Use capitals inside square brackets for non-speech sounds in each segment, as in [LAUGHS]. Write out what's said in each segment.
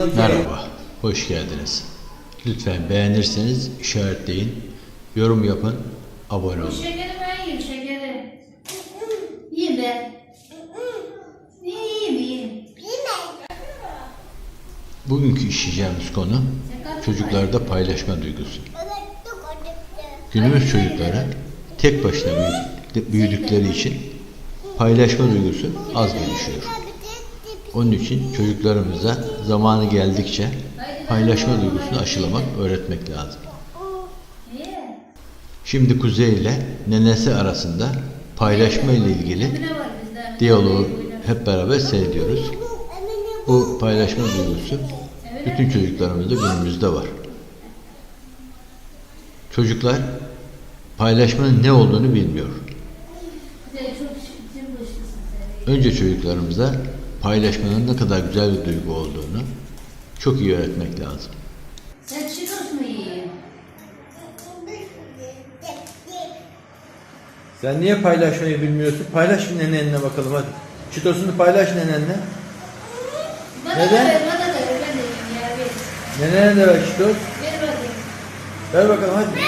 Merhaba, hoş geldiniz. Lütfen beğenirseniz işaretleyin, yorum yapın, abone olun. Şekeri ben yiyeyim şekeri. Yiyeyim ben. Yiyeyim yiyeyim. Bugünkü işleyeceğimiz konu çocuklarda paylaşma duygusu. Günümüz çocukları tek başına büyü- büyüdükleri için paylaşma duygusu az gelişiyor. Onun için çocuklarımıza zamanı geldikçe paylaşma duygusunu aşılamak, öğretmek lazım. Şimdi Kuzey ile nenesi arasında paylaşma ile ilgili diyaloğu hep beraber seyrediyoruz. Bu paylaşma duygusu bütün çocuklarımızda günümüzde var. Çocuklar paylaşmanın ne olduğunu bilmiyor. Önce çocuklarımıza paylaşmanın ne kadar güzel bir duygu olduğunu çok iyi öğretmek lazım. Sen niye paylaşmayı bilmiyorsun? Paylaş nenenle bakalım hadi. Çitosunu paylaş nenenle. Bana Neden? da ver, bana da ver. Ben de ya. Ver, Nenene de ver çitos. ver bakayım. Ver bakalım hadi.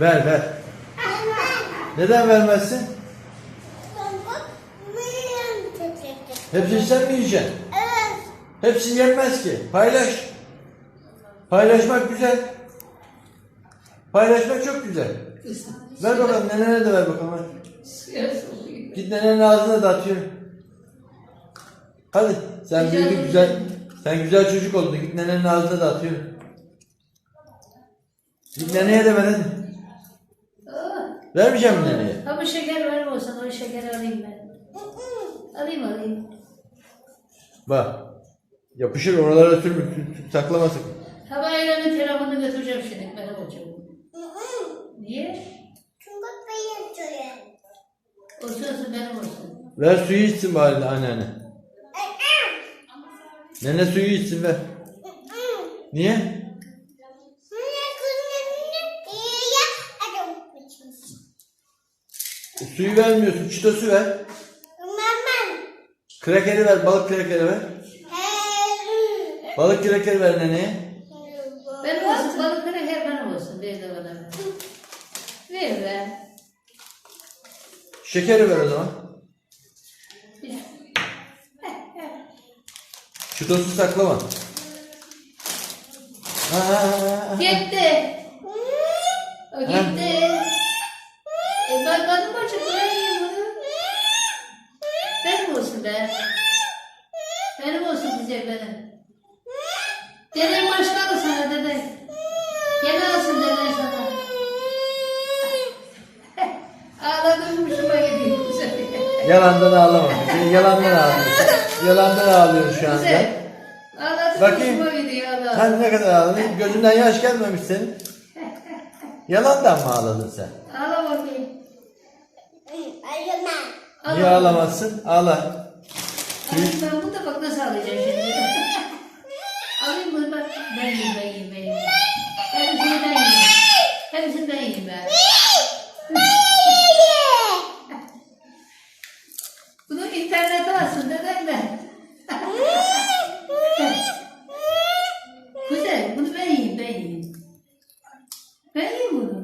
Ver ver. Neden vermezsin? Hepsini sen mi yiyeceksin? Hepsi yenmez ki. Paylaş. Paylaşmak güzel. Paylaşmak çok güzel. Ver bakalım nenene de ver bakalım hadi. Git nenenin ağzına da atıyorum. Hadi sen büyüdün güzel. Sen güzel çocuk oldun. Git nenenin ağzına da atıyorum. Git neneye de ver hadi. Aa, Vermeyeceğim mi neneye? Bu şeker ver olsan o şekeri alayım ben. Alayım alayım. Bak. Yapışır oralara sürme. sür- sür- Saklama sakın. Ben Aylan'ın telefonunu götüreceğim şimdi. Ben alacağım. Niye? O sırası benim olsun. Ver suyu içsin bari anneanne. Nene suyu içsin ver. Niye? E, suyu vermiyorsun. Çitosu ver. Krekeri ver. Balık krekeri ver. Balık krekeri ver neneye. Benim olsun balıkları her benim olsun. Ver de bana. Ver ver. Şekeri ver o zaman. Çitosu saklama. Ha, ha, ha. Gitti. O gitti. E ben kadın başı buraya yiyeyim bunu. Benim olsun be. Benim olsun bize benim. Deden başka mı sana dede? Gene alsın deden sana. [LAUGHS] Ağladım hoşuma gidiyor. [LAUGHS] Yalandan ağlama. Yalandan ağlıyorsun. [LAUGHS] Yalandan ağlıyorsun şu anda. Ağladım Bakayım. hoşuma gidiyor Allah. Sen ne kadar ağladın? Gözünden yaş gelmemiş senin. Yalandan mı ağladın sen? Ağla bakayım. Niye ağlamazsın? Ağla. Ben bunu da bak nasıl alacağım şimdi. [LAUGHS] Alayım bunu bak. Ben yiyeyim ben yiyeyim ben yiyeyim. [LAUGHS] Hepsini ben yiyeyim. Hepsini ben yiyeyim [LAUGHS] ben. bunu internete alsın neden ben? Güzel bunu ben yiyeyim ben yiyeyim. Ben yiyeyim bunu.